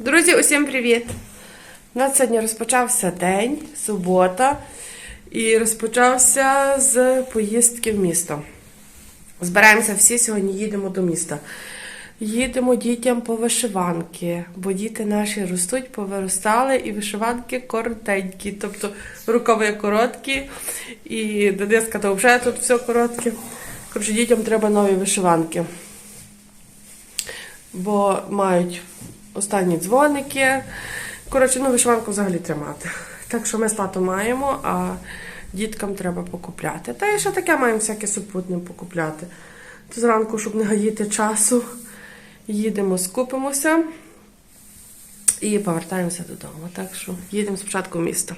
Друзі, усім привіт! У нас сьогодні розпочався день, субота, і розпочався з поїздки в місто. Збираємося всі, сьогодні їдемо до міста. Їдемо дітям по вишиванки, бо діти наші ростуть, повиростали, і вишиванки коротенькі, тобто рукави короткі, і додиска то вже тут все коротке. Коротше, дітям треба нові вишиванки бо мають останні дзвоники. Коротше, ну вишиванку взагалі тримати. Так що ми з татом маємо, а діткам треба покупляти. Та і ще таке маємо всяке супутне покупляти. То зранку, щоб не гаїти часу, їдемо, скупимося і повертаємося додому. Так що їдемо спочатку в місто.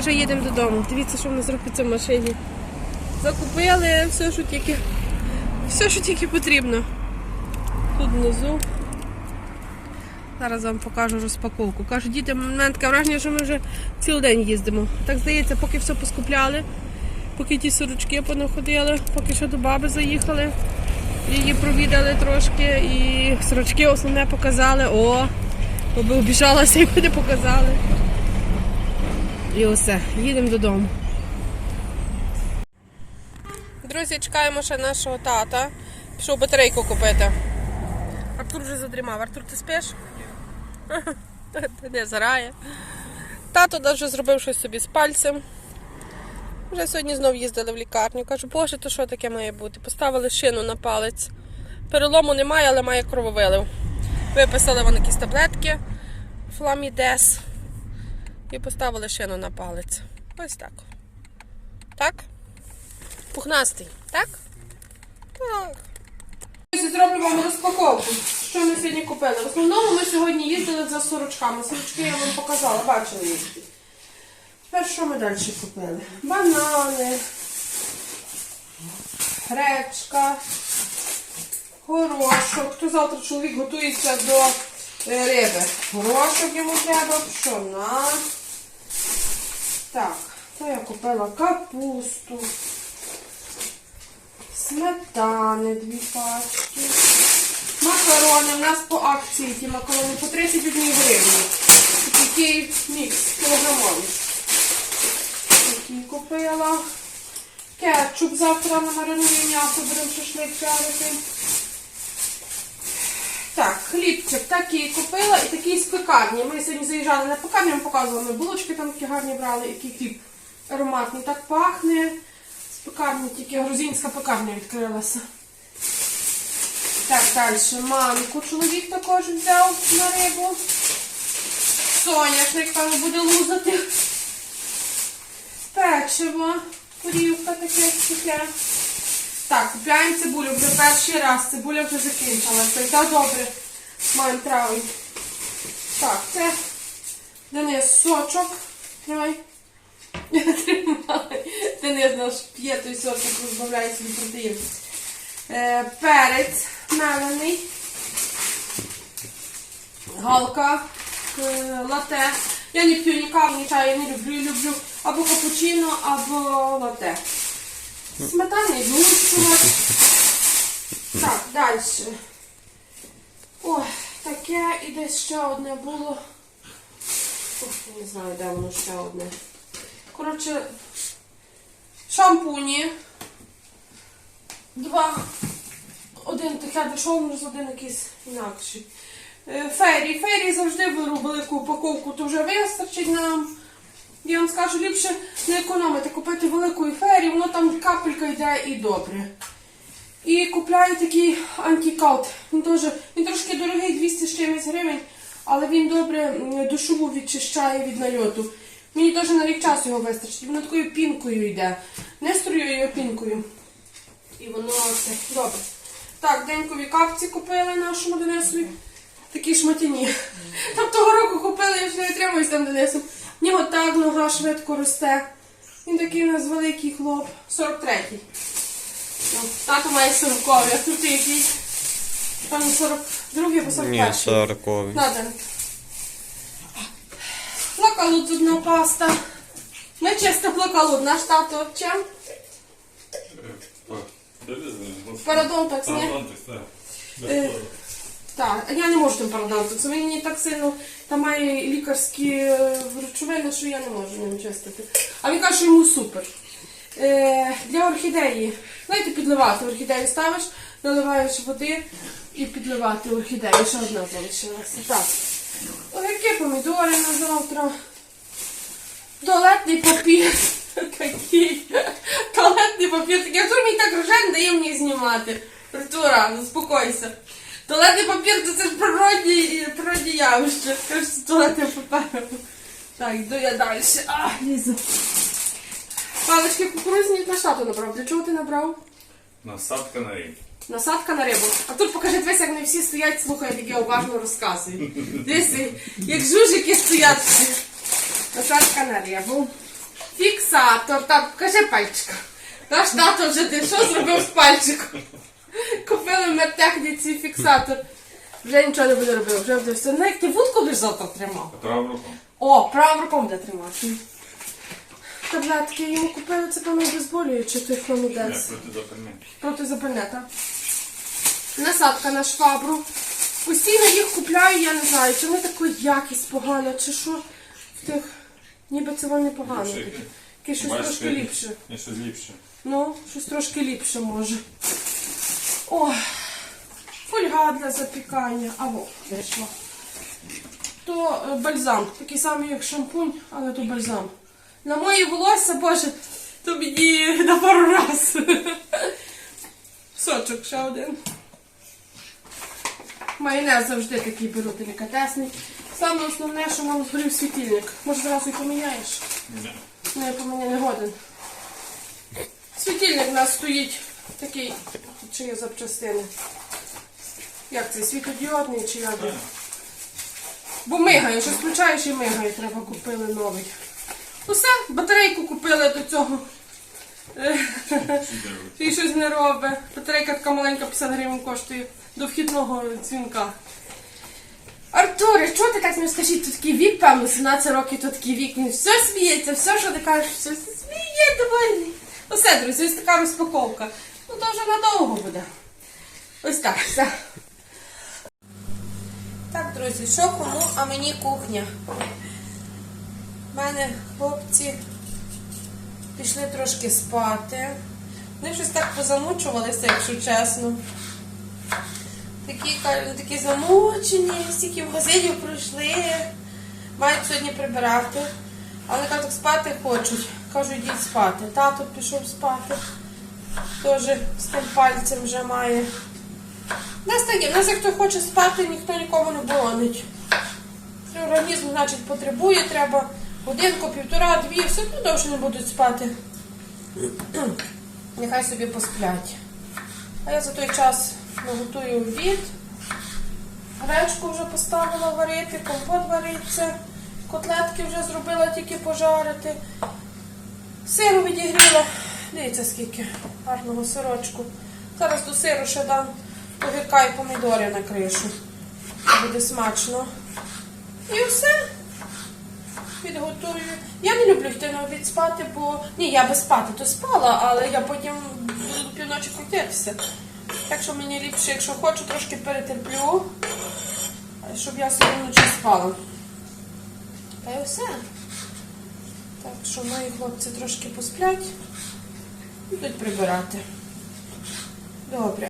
Ми вже їдемо додому. Дивіться, що в нас робиться в машині. Закупили все, що тільки, все, що тільки потрібно. Тут внизу. Зараз вам покажу розпаковку. Кажу, діти, мене таке враження, що ми вже цілий день їздимо. Так здається, поки все поскупляли, поки ті сорочки понаходили, поки що до баби заїхали, її провідали трошки і сорочки основне показали. О, обіжалася, якби не показали. І усе, їдемо додому. Друзі, чекаємо ще нашого тата. Пішов батарейку купити. Артур вже задрімав. Артур, ти спиш? Та не зарає. Тато навіть зробив щось собі з пальцем. Вже сьогодні знов їздили в лікарню. Кажу, боже, то що таке має бути? Поставили шину на палець. Перелому немає, але має крововилив. Виписали вони якісь таблетки Фламідес. І поставили шину на палець. Ось так. Так? Пухнастий, так? Так. Зробимо вам розпаковку. Що ми сьогодні купили? В основному ми сьогодні їздили за сорочками. Сорочки я вам показала, бачили їх. Тепер що ми далі купили? Банани, гречка, горошок. Хто завтра чоловік готується до е, риби? Горошок йому треба, пшона. Так, то я купила капусту. Сметани дві пачки. Макарони. У нас по акції ті макарони по 31 гривні. Такий мікс кілограмовий. Такий купила. Кетчуп завтра намаринує м'ясо, будемо шашлик жарити. Так, хлібчик такий купила і такий з пекарні. Ми сьогодні заїжджали на пекарню, показували, булочки там такі гарні брали, який хліб ароматний. Так пахне. З пекарні тільки грузинська пекарня відкрилася. Так, далі манку чоловік також взяв на рибу. Соняшник там буде лузати. Печиво, корівка таке таке. Так, купляємо цибулю вже перший раз. Цибуля вже закінчилася. Та добре. Маємо травень. Так, це Денис сочок. Тримай. Тримай. Денис наш п'є той сочок, розбавляє собі протеїн. Е, перець мелений. Галка, е, лате. Я не п'ю ні каву, ні чаю, я не люблю. Я люблю або капучино, або лате. Сметана і згущувач. Так, далі. Ой, таке і десь ще одне було. Ох, не знаю, де воно ще одне. Коротше, шампуні. Два. Один таке дешевий, один якийсь інакший. Е, Фері. Фері завжди беру велику упаковку, то вже вистачить нам. Я вам скажу, ліпше не економити, купити велику фері, воно там капелька йде і добре. І купляю такий антикалт. Він, дуже, він трошки дорогий, 200 з чимось гривень, але він добре душову відчищає від нальоту. Мені теж на рік часу його вистачить. Воно такою пінкою йде. Не строю його пінкою. І воно це добре. Так, денькові капці купили нашому Денисові. Такі шматяні. Там того року купили, я вже не тримаюсь там Денисом. В нього так нога швидко росте. Він такий у нас великий хлоп. 43-й. Ну, Тато має 40 а тут який. Певно 42 або 41. Ні, сороковий. Надо. Лакалут зубна паста. Ми чисто лакалут. Наш тато чим? Парадонтакс, ні? Е, Так, я не можу тим парадонтакс. Він мені так сильно там має лікарські е, речовини, що я не можу ним чистити. А він каже, що йому супер. Е, для орхідеї. Знаєте, підливати орхідею ставиш, наливаєш води і підливати орхідею. Ще одна залишилася. Так. Огірки, помідори на завтра. Туалетний папір. Такий. Туалетний папір. такий. Артур мені так рожен дає мені знімати. Артура, заспокойся. Туалетний папір це ж природні, природні явище. Кажеш, туалетний папір. Так, йду я далі. А, лізу. Палички кукурузні на штату набрав. Для чого ти набрав? Насадка на рік. Насадка на рибу. А тут покажи, дивись, як не всі стоять, слухають, як я уважно розказую. Дивись, як жужики стоять всі. Насадка на рибу. Фіксатор. Там, покажи пальчика. Наш тато вже ти що зробив з пальчиком? Купили в медтехніці фіксатор. Вже нічого не буде робив, вже буде все. Ну, як ти вудку будеш завтра тримав? Праву руку. О, правим руком буде тримати. Таблетки йому купили, це певно обезболюючи, той Я хломідець. проти. Протизапальне, так? Насадка на швабру. Постійно їх купляю, я не знаю, чи вони така якість погана, чи що в тих. Ніби це вони погано. Таке щось трошки ліпше. Є щось ліпше. Ну, щось трошки ліпше може. О, фольга для запікання. Або вийшло. То е, бальзам. Такий самий, як шампунь, але то бальзам. На мої волосся, боже, то мені на пару раз. Сочок ще один. Майонез завжди такий беру делікатесний. Саме основне, що нам згорів світильник. Може, зразу і поміняєш? Ні. Ну, я поміняти не годен. Світильник у нас стоїть такий, чи є запчастини. Як це, світодіодний чи як? Бо мигає, що включаєш і мигає, треба купили новий. Усе, батарейку купили до цього. І щось не робить. Батарейка така маленька, 50 гривень коштує до вхідного дзвінка. Артуре, чого ти так не скажіть, то такий вік, певно, 17 років, то такий вік, він все сміється, все, що ти кажеш, все сміє, довольний. Усе, друзі, ось така розпаковка. Ну, то вже надовго буде. Ось так, все. Так, друзі, що кому, а мені кухня. У мене хлопці пішли трошки спати. Вони щось так позамучувалися, якщо чесно. Такі, кажуть, такі замучені, стільки магазинів пройшли. Мають сьогодні прибирати. Але кажуть, спати хочуть. Кажу, йдіть спати. Тато пішов спати. Теж з тим пальцем вже має. Нас таке, у нас як хто хоче спати, ніхто нікому не боронить. Організм, значить, потребує, треба годинку, півтора, дві, все одно довше не будуть спати. Нехай собі посплять. А я за той час наготую обід. Гречку вже поставила варити, компот вариться, котлетки вже зробила тільки пожарити. Сиру відігріла. Дивіться, скільки гарного сирочку. Зараз до сиру ще дам огірка і помідори на кришу. Буде смачно. І все. Підготую. Я не люблю йти на обід спати, бо ні, я би спати то спала, але я потім буду до півночі крутитися. Так що мені ліпше, якщо хочу, трошки перетерплю, щоб я собі вночі спала. Та й все. Так що мої хлопці трошки посплять, будуть прибирати. Добре.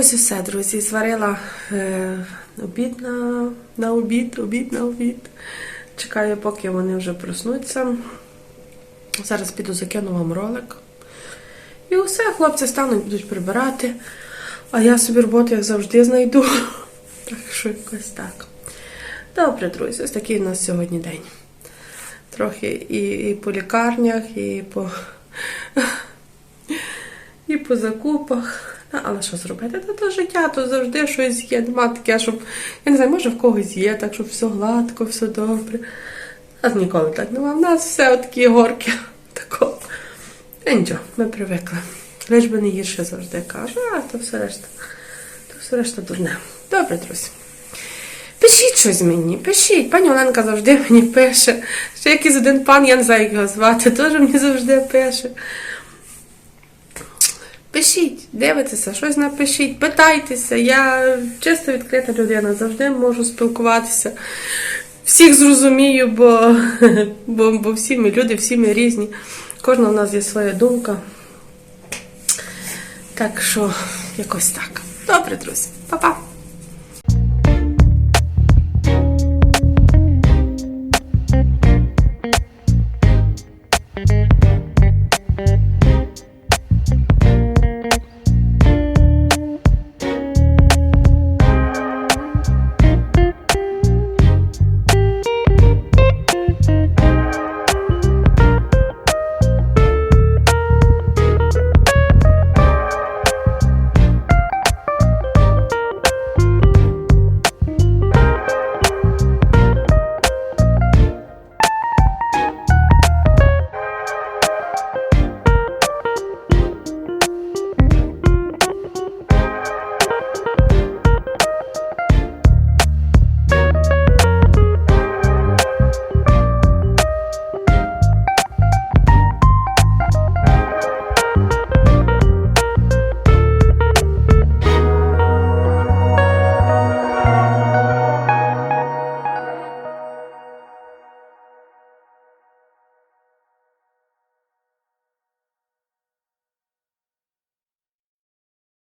Ось і все, друзі. Зварила е, обід на, на обід, обід на обід. Чекаю, поки вони вже проснуться. Зараз піду закину вам ролик. І усе, хлопці стануть, будуть прибирати. А я собі роботу, як завжди, знайду. Так що якось так. Добре, друзі, ось такий у нас сьогодні день. Трохи і, і по лікарнях, і по і по закупах. Але що зробити? Та то життя, то завжди щось є. Нема таке, щоб. Я не знаю, може в когось є, так щоб все гладко, все добре. Нас ніколи так нема. У нас все такі горки. Такого. Та ми привикли. Лиш би не гірше завжди кажу, а то все решта. То все решта дурне. Добре, друзі. Пишіть щось мені, пишіть. Пані Оленка завжди мені пише. Ще якийсь один пан, я не знаю, як його звати, теж мені завжди пише. Пишіть, дивитеся, щось напишіть, питайтеся. Я чисто відкрита людина, завжди можу спілкуватися. Всіх зрозумію, бо, бо, бо всі ми люди, всі ми різні. Кожна в нас є своя думка. Так що, якось так. Добре, друзі, Па-па.